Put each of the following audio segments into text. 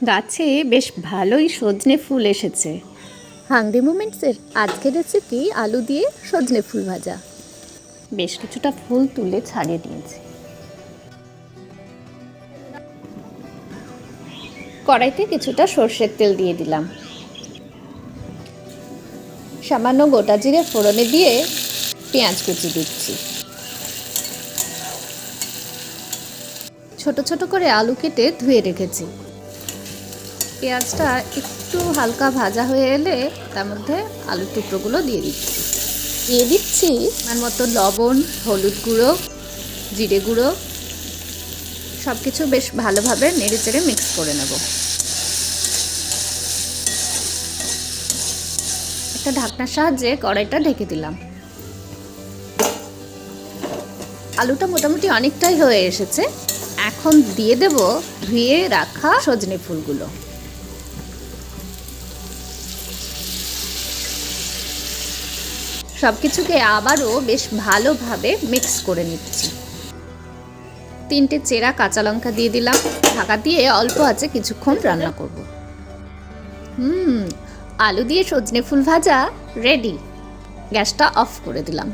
গাছে বেশ ভালোই সজনে ফুল এসেছে। হাংরি মোমেন্টসের আজকের রেসিপি আলু দিয়ে সজনে ফুল ভাজা। বেশ কিছুটা ফুল তুলে ছাড়িয়ে দিয়েছি। কড়াইতে কিছুটা সর্ষের তেল দিয়ে দিলাম। সামান্য গোটা জিরে ফোড়নে দিয়ে পেঁয়াজ কুচি দিচ্ছি। ছোট ছোট করে আলু কেটে ধুয়ে রেখেছি। পেঁয়াজটা একটু হালকা ভাজা হয়ে এলে তার মধ্যে আলুর টুকরোগুলো দিয়ে দিচ্ছি। দিয়ে দিচ্ছি আমার মতো লবণ, হলুদ গুঁড়ো, জিরে গুঁড়ো সব কিছু বেশ ভালোভাবে নেড়ে চেড়ে মিক্স করে নেব। একটা ঢাকনার সাহায্যে কড়াইটা ঢেকে দিলাম। আলুটা মোটামুটি অনেকটাই হয়ে এসেছে। এখন দিয়ে দেব ধুয়ে রাখা সজনে ফুলগুলো। সব কিছুকে আবারও বেশ ভালোভাবে মিক্স করে নিচ্ছি। তিনটে চেরা কাঁচা লঙ্কা দিয়ে দিলাম। ঢাকা দিয়ে অল্প আছে কিছুক্ষণ রান্না করব। হুম, আলু দিয়ে সজনে ফুল ভাজা রেডি গ্যাসটা অফ করে দিলাম।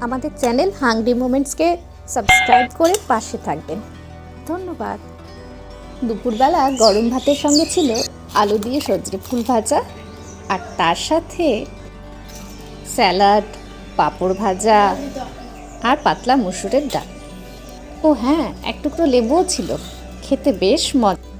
আমাদের চ্যানেল হাংরি মোমেন্টসকে সাবস্ক্রাইব করে পাশে থাকবেন। ধন্যবাদ। দুপুরবেলা গরম ভাতের সঙ্গে ছিল আলু দিয়ে সজনে ফুল ভাজা আর তার সাথে স্যালাড, পাঁপড় ভাজা আর পাতলা মুসুরের ডাল। ও হ্যাঁ এক টুকরো লেবুও ছিল। খেতে বেশ মজা।